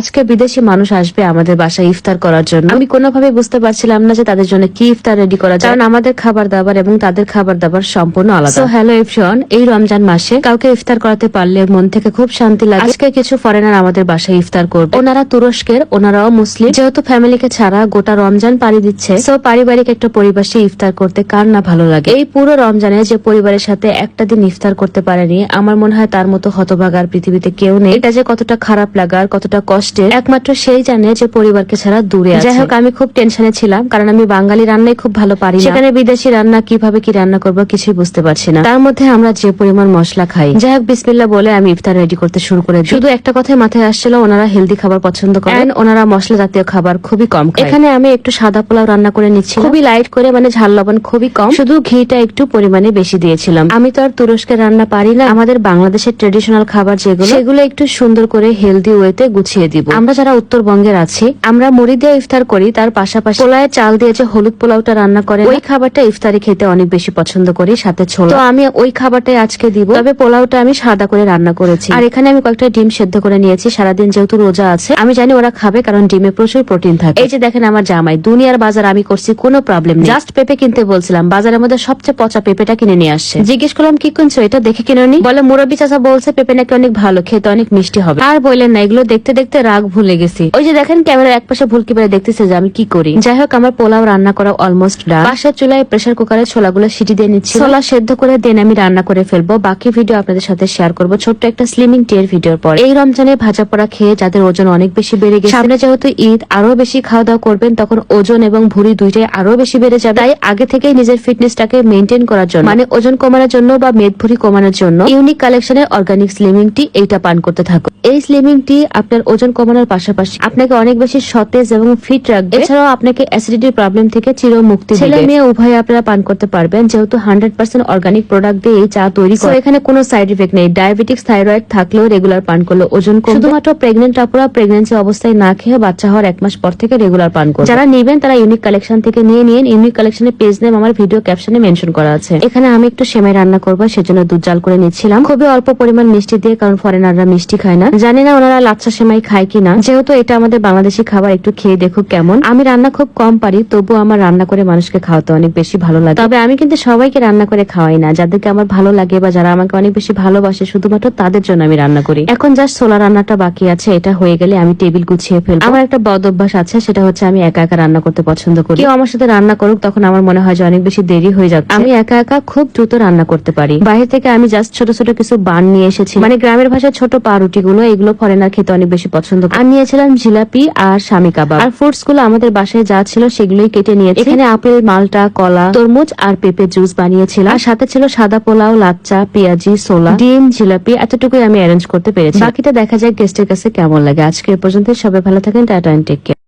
আজকে বিদেশি মানুষ আসবে আমাদের বাসায় ইফতার করার জন্য। আমি কোনোভাবে বুঝতে পারছিলাম না যে তাদের জন্য কি ইফতার রেডি করা যায়। কারণ আমাদের খাবার দাবার এবং তাদের খাবার দাবার সম্পূর্ণ আলাদা। হ্যালো এফশন এই রমজান মাসে কাউকে ইফতার করাতে পারলে মন থেকে খুব শান্তি লাগে। আজকে কিছু ফরেনার আমাদের বাসায় ইফতার করবে। ওনারা তুরস্কের, ওনারাও মুসলিম। যেহেতু ফ্যামিলিকে ছাড়া গোটা রমজান পাড়ি দিচ্ছে সো পারিবারিক একটা পরিবেশে ইফতার করতে কার না ভালো লাগে? এই পুরো রমজানে যে পরিবারের সাথে একটা দিন ইফতার করতে পারেনি, আমার মনে হয় তার মতো হতভাগার পৃথিবীতে কেউ নেই। এটা যে কতটা খারাপ লাগার কতটা কষ্টের একমাত্র সেই জানে যে পরিবারকে ছাড়া দূরে যাই হোক আমি খুব টেনশনে ছিলাম কারণ আমি বাঙালি রান্নাই খুব ভালো পারি সেখানে বিদেশি রান্না কীভাবে কি রান্না করব কিছুই বুঝতে পারছি না। তার মধ্যে আমরা যে পরিমাণ মশলা খাই। যাই হোক বিসমিল্লা বলে আমি ইফতার রেডি করতে শুরু করে শুধু একটা কথাই মাথায় আসছিল ওনারা হেলদি খাবার পছন্দ করেন। ওনারা মশলা জাতীয় খাবার খুবই কম এখানে আমি একটু সাদা পোলাও রান্না করে নিচ্ছি খুবই লাইট করে মানে ঝাল লবণ খুবই কম। শুধু ঘিটা একটু পরিমাণে বেশি দিয়েছিলাম। আমি তো আর তুরস্কের রান্না পারি না। আমাদের বাংলাদেশের ট্রেডিশনাল খাবার যেগুলো সেগুলো একটু সুন্দর করে হেলদি ওয়েতে গুছিয়ে দিব। আমরা যারা উত্তরবঙ্গের আছি, আমরা মুড়ি দিয়ে ইফতার করি, তার পাশাপাশি পোলায় চাল দিয়ে যে হলুদ পোলাওটা রান্না করে ওই খাবারটা ইফতারে খেতে অনেক বেশি পছন্দ করি, সাথে ছোলা। তো আমি ওই খাবারটাই আজকে দিব। তবে পোলাওটা আমি সাদা করে রান্না করেছি। আর এখানে আমি কয়েকটা ডিম সেদ্ধ করে নিয়েছি, সারাদিন যেহেতু রোজা আছে, আমি জানি ওরা খাবে কারণ ডিমে প্রচুর প্রোটিন থাকে। এই যে দেখেন আমার জামাই, দুনিয়ার বাজার আমি করছি, কোনো প্রবলেম নেই। জাস্ট পেঁপে কিনতে বলছিলাম, বাজারের মধ্যে সবচেয়ে পচা পেঁপেটা কিনে নিয়ে আসছে। জিজ্ঞেস করলাম, কি কিনছো? এটা দেখে কিনে নি? বলে, মুরব্বী চাচা বলছে পেঁপে নাকি অনেক ভালো, খেতে অনেক মিষ্টি হবে। আর বললেন না, এগুলো দেখতে দেখতে রাগ ভুলে গেছি। ওই যে দেখেন ক্যামেরার এক পাশে ভুলকি পেরে দেখতেছে যে আমি কি করি। যাই হোক, আমার পোলাও রান্না করা অলমোস্ট ডান পাশের চুলায় প্রেসার কুকারে ছোলাগুলো সিটি দিয়ে নিচ্ছি। ছোলা সেদ্ধ করে দেন আমি রান্না করে ফেলব। বাকি ভিডিও আপনাদের সাথে শেয়ার করব ছোট্ট একটা স্লিমিং টিয়ের ভিডিওর পর। এই রমজানে ভাজা পোড়া খেয়ে যাদের ওজন অনেক বেশি বেড়ে গেছে, সামনে যেহেতু ঈদ আরও বেশি খাওয়া দাওয়া করবেন, তখন ওজন এবং ভুঁড়ি দুইটাই আরও বেশি বেড়ে যাবে। তাই আগে থেকেই নিজের ফিটনেসটাকে মেনটেন করার জন্য মানে ওজন কমানোর জন্য বা মেদ ভুঁড়ি কমানোর জন্য ইউনিক কালেকশনের অর্গানিক স্লিমিং টি এইটা পান করতে থাকো এই স্লিমিং টি আপনার ওজন কমানোর পাশাপাশি আপনাকে অনেক বেশি সতেজ এবং ফিট রাখবে। এছাড়াও আপনাকে অ্যাসিডিটির প্রবলেম থেকে চির মুক্তি ছেলে মেয়ে উভয়ে আপনারা পান করতে পারবেন যেহেতু হান্ড্রেড পার্সেন্ট অর্গানিক প্রোডাক্ট দিয়ে এই চা তৈরি করে। এখানে কোনো সাইড ইফেক্ট নেই। ডায়াবেটিক্স থাইরয়েড থাকলেও রেগুলার পান করলে ওজন কমবে। শুধুমাত্র প্রেগনেন্ট আপুরা প্রেগনেন্সি অবস্থায় না খেয়ে বাচ্চা হওয়ার এক মাস পর থেকে রেগুলার পান করবে। যারা নেবেন তারা ইউনিক কালেকশন থেকে নিয়ে নিন। ইউনিক কালেকশনের পেজ নেম আমার ভিডিও ক্যাপশনে মেনশন করা আছে। এখানে আমি একটু সেমাই রান্না করব সেজন্য দুধ জাল করে নিচ্ছিলাম। খুবই অল্প পরিমাণ মিষ্টি দিয়ে কারণ ফরেনাররা মিষ্টি খায় না। জানি না ওনারা লাচ্ছা সেমাই খায় কিনা, যেহেতু এটা আমাদের বাংলাদেশি খাবার, একটু খেয়ে দেখুক কেমন। আমি রান্না খুব কম পারি তবু আমার রান্না করে মানুষকে খাওয়াতে অনেক বেশি ভালো লাগে। তবে আমি কিন্তু সবাইকে রান্না করে খাওয়াই না, যাদেরকে আমার ভালো লাগে বা যারা আমাকে অনেক বেশি ভালোবাসে, শুধুমাত্র তাদের জন্য আমি রান্না করি। এখন জাস্ট ছোলা রান্নাটা বাকি আছে, এটা হয়ে গেলে আমি টেবিল গুছিয়ে ফেলব। আমার একটা বদ অভ্যাস আছে, সেটা হচ্ছে আমি একা একা রান্না করতে পছন্দ করি। কেউ আমার সাথে রান্না করুক, তখন আমার মনে হয় যে অনেক বেশি দেরি হয়ে যাচ্ছে। আমি একা একা খুব দ্রুত রান্না করতে পারি। বাইরে থেকে আমি জাস্ট ছোট ছোট কিছু বান নিয়ে এসেছি। মানে গ্রামের ভাষায় ছোট পাউরুটি গুলো এগুলো ফরেনার খেতে অনেক বেশি পছন্দ করে। আর নিয়েছিলাম জিলাপি আর স্বামী কাবাব। আর ফ্রুটসগুলো আমাদের বাসায় যা ছিল সেগুলোই কেটে নিয়েছি। এখানে আপেল মালটা কলা তরমুজ আর পেঁপে জুস বানিয়েছিলাম। আর সাথে ছিল সাদা পোলাও লাচ্চা পেঁয়াজি সোলা ডিম জিলাপি এতটুকুই আমি অ্যারেঞ্জ করতে পেরেছি। বাকিটা দেখা যায় গেস্টের কাছে কেমন লাগে। আজকে এ পর্যন্ত সবাই ভালো থাকেন। Tata take care